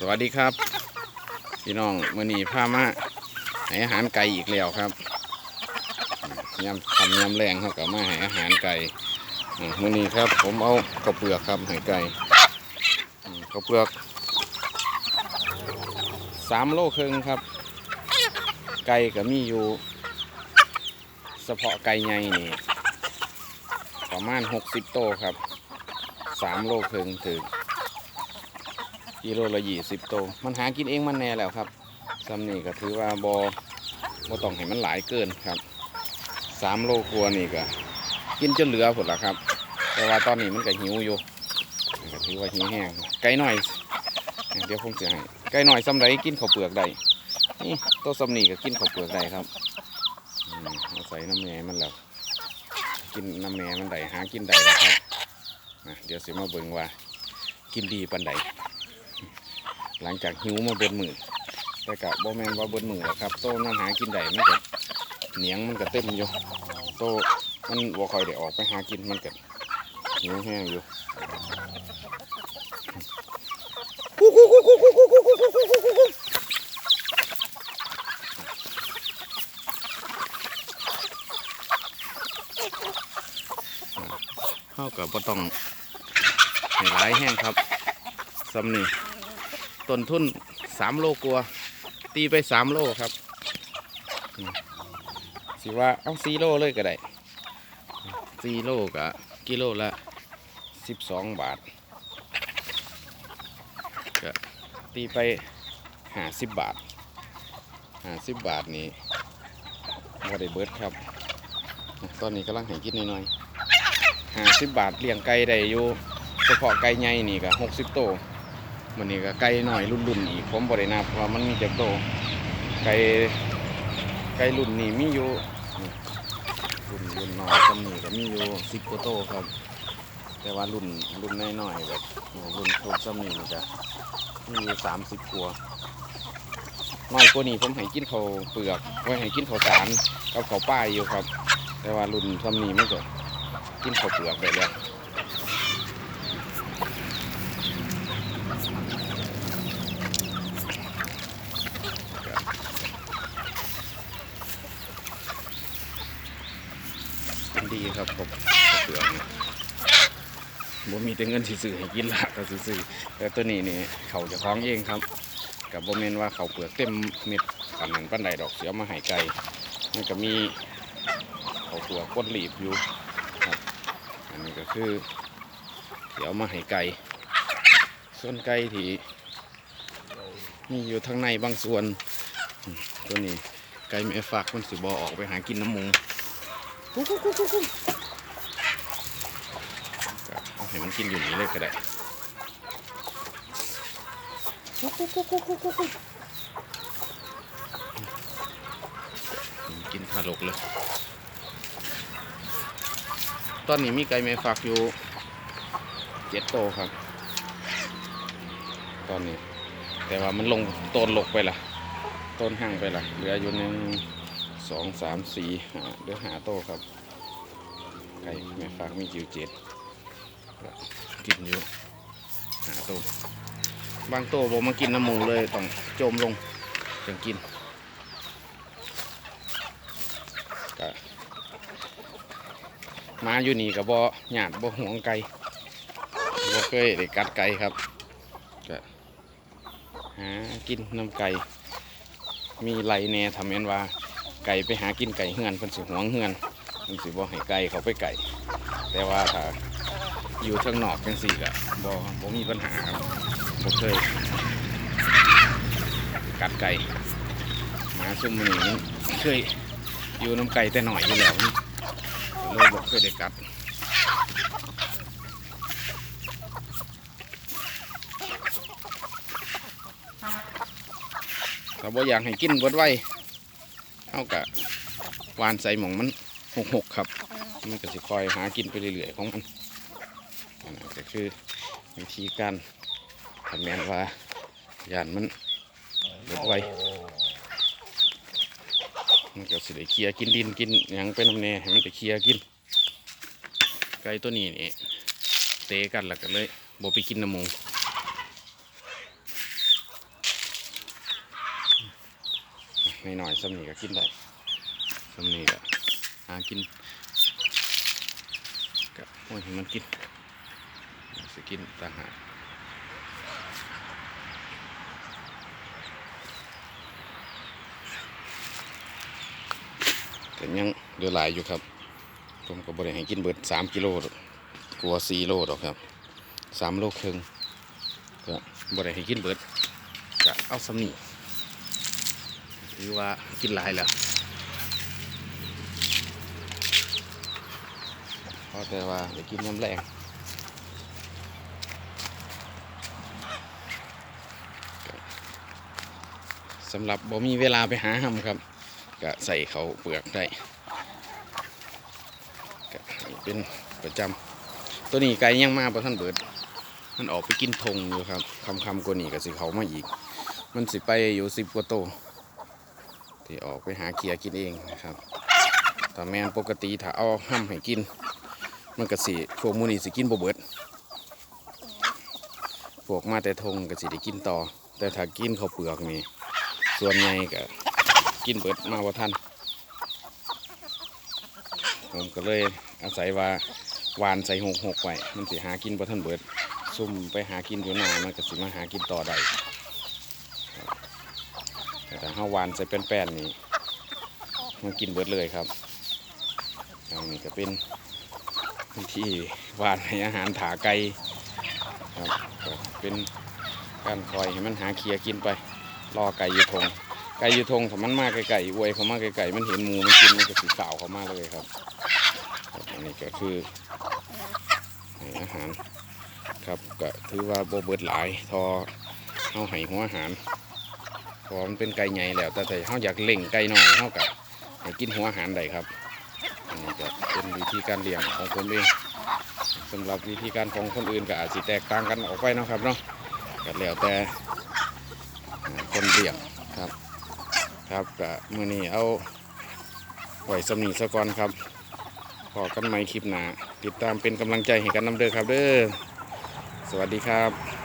สวัสดีครับ พี่น้องมือนี้พามาให้อาหารไก่อีกแล้วครับยำทำยำแรงเขากับมาให้อาหารไก่อ่ามื่อนีครับ ผมเอาข้าวเปลือกครับให้ไก่อืมข้าวเปลือกสามโลครึ่งครับ ไก่ก็มีอยู่เฉพาะไก่ใหญ่นี่ประมาณหกสิบโตวครับสามโลครึ่งถึง กิโลละยี่สิบโตวมันหากินเองมันแน่แล้วครับซ้ำนี่ก็ถือว่าบอบต้องให้มันหลายเกินครับสามโลครัวนี่ก็กินจนเหลือผดละครับ แต่ว่าตอนนี้มันก็หิวอยู่ก็ถือว่าหิวแห้งไก่หน่อย เดี๋ยวผมจะให้ไก่หน่อยซ้ำไรกินข้าวเปลือกได้นี่ตัวซ้ำนี่ก็กินข้าวเปลือกได้ครับอืมาใส่น้ำแม่มันแล้วกินน้ำแม่มันได้หากินได้แล้วครับเดี๋ยวเสิมาเบิ่งว่า กินดีปันใด หลังจากหิวมาเบิดมือแต่กะบ่แมนว่าเบิดมือหรอกครับ โตน้ำหากินได้มันก็เหนียงมันก็เต็มอยู่ โตมันบ่ค่อยได้ออกไปหากินมันก็หิวแห้งอยู่เท่ากับบ่ต้องให้หลายแห้งครับสำนี่ ต้นทุนสามโลกลัว ตีไปสามโลครับอืมสิว่าเอาสี่โลเลยก็ได้สี่โลกับกิโลละสิบสองบาทก็ตีไปห้าสิบบาทห้าสิบบาทนี่ว่าได้เบิดครับ ตอนนี้กำลังให้กินน่อยๆห้าสิบบาทเลี้ยงไก่ได้อยู่เฉพาะไก่ใหญ่นี่ก็หกสิบโต วันนี่ก็ไก่หน่อยรุ่นๆอีกผมบรินับว่าะมันมีจักโตไก่ไก่รุ่นนี้มีอยู่รุ่นรุ่นน้อยจำนี่ก็มีอยู่สิบกว่าโตครับ แต่ว่ารุ่นรุ่นน้อยๆแบบรุ่นโตรจำนี่มันจะมีอยู่สามสิบกว่าน้อยกว่านี้ผมให้กินข้าวเปลือกไว้ให้กินข้าวสารกับข้าวป้ายอยู่ครับ แต่ว่ารุ่นจำนี่มันก็กินข้าวเปลือกไปแล้ว ดีครับผมเปลือกนี่บ่มีแต่เงินสิซื้อให้กินละก็สิซื้อแต่ตัวนี้นี่เขาจะคล้องเองครับกับบ่แมนว่าเขาเปลือกเต็มเม็ดปานนั้นปานใดดอกเสียมาให้ไก่มันก็มีเขาเปลือกก้นหลีบอยู่ครับอันนี้ก็คือเสียมาให้ไก่ส่วนไก่ที่มีอยู่ทางในบางส่วน ตัวนี้ไก่แม่ฟักมันสิบอออกไปหากินน้ำมุ งก็เอาให้มันกินอยู่นี่เลยก็ได้กินทารกเลย ตอนนี้มีไก่แม่ฝากอยู่เจ็ดโตวครับ ตอนนี้ แต่ว่ามันลงต้นลกไปละต้นห่างไปละเหลืออยู่หนึ่ง สองสามสี่หาเหลือหาโตวครับไก่แม่ฟากมีจิ๋วเจ็ดกินอยู่หาโตวบางโตวบอกมากินน้ำหมูเลยต้องโจมลงถึงกินก็มาอยู่นี่กับบ่หยาดบ่ห่วงไก่บ่เคยได้กัดไก่ครับก็หากินน้ำไก่มีไหลแหน่ทำเอ็นว่า ไก่ไปหากินไก่เฮือนเพิ่นสิหวงเฮือนมันสิบ่ให้ไก่เขาไปไก่ แต่ว่าถ้าอยู่ทางนอกจังสี่ก็บ่บ่มีปัญหาบ่เคยกัดไก่หมาซุ่มอนี้เคยอยู่น้ำไก่แต่หน่อยอยู่แล้วนี่เลยบ่เคยได้กัดถ้าบ่อยากให้กินเบิดไว้ เท่ากับวานใส่หมองมันหกหกครับ มันก็จะคอยหากินไปเรื่อยๆของมันอันนั้นก็คือวิธีการทำแมนว่าย่านมันเบิดไว้มันก็สิได้เคลียกินดินกินหยังไปน้ำแน่ให้มันได้เคลียกิน ไก่ตัวนี้นี่เตะกันแล้วก็เลยบ่ไปกินน้ำมู หน่อยๆซ้ำนี่ก็กินได้ซ้ำนี่ก็หากินก็โอ้ยมันกินสกินต่างหากแต่ยังเหลือหลายอยู่ครับ ผมก็บริให้กินเบิดสามกิโลกลัวสี่โลดอกครับสามโลครึ่งก็บริให้กินเบิดก็เอาสำนี ถือว่ากินหลายแล้วพราะแต่ว่าได้กินน้ำแรงสำหรับบ่มีเวลาไปหาหำครับ ก็ใส่เขาเปลือกได้ก็เป็นประจำตัวนี้ไก่ยังมาประท่านเบิด มันออกไปกินทงอยู่ครับคำคำกว่านี้ก็สิเขามาอีก มันสิไปอยู่สิบกว่าโต ที่ออกไปหาเคียกินเองนะครับแต่แมนปกติถ้าเอาห้ำให้กิน มันก็สิพวกมูนี่สิกินบ่เบิดพวกมาแต่ทงก็สิได้กินต่อ แต่ถ้ากินข้าวเปลือกนี่ส่วนใหญ่ก็กินเบิดมาว่าท่านผมก็เลยอาศัยว่าวานใส่หกหกไว้มันสิหากินบ่ทันเบิดซุ่มไปหากินอยู่หน้ามันก็สิมาหากินต่อได้ แต่ถ้าเฮาวานใส่แป้นๆนี่มันกินเบิดเลยครับอันนี้ก็เป็นที่วานให้อาหารถาไก่ครับเป็นการคอยให้มันหาเคลียกินไปรอไก่อยู่ทงไก่อยู่ทงถ้ามันมากไกลๆอวยเขามากไกลๆมันเห็นหมูมันกินมันก็สีขาวเขามากเลยครับอันนี้ก็คืออาหารครับก็ถือว่าโบเบิดหลายทอเอาให้หัวอาหาร พอมันเป็นไก่ใหญ่แล้ว แต่ถ้าเขาอยากเล่งไก่หน่อยเขากับให้กินหัวอาหารได้ครับอันนี้ก็เป็นวิธีการเลี้ยงของผมเองสำหรับวิธีการของคนอื่นก็อาจจะแตกต่างกันออกไปนะครับเนาะก็แล้วแต่คนเลี้ยงครับครับก็มื่อนี้เอาไว้สำนีสะก่อนครับพอกันใหมคลิปหนาติดตามเป็นกำลังใจให้กันน้ำเด้อครับเด้อสวัสดีครับ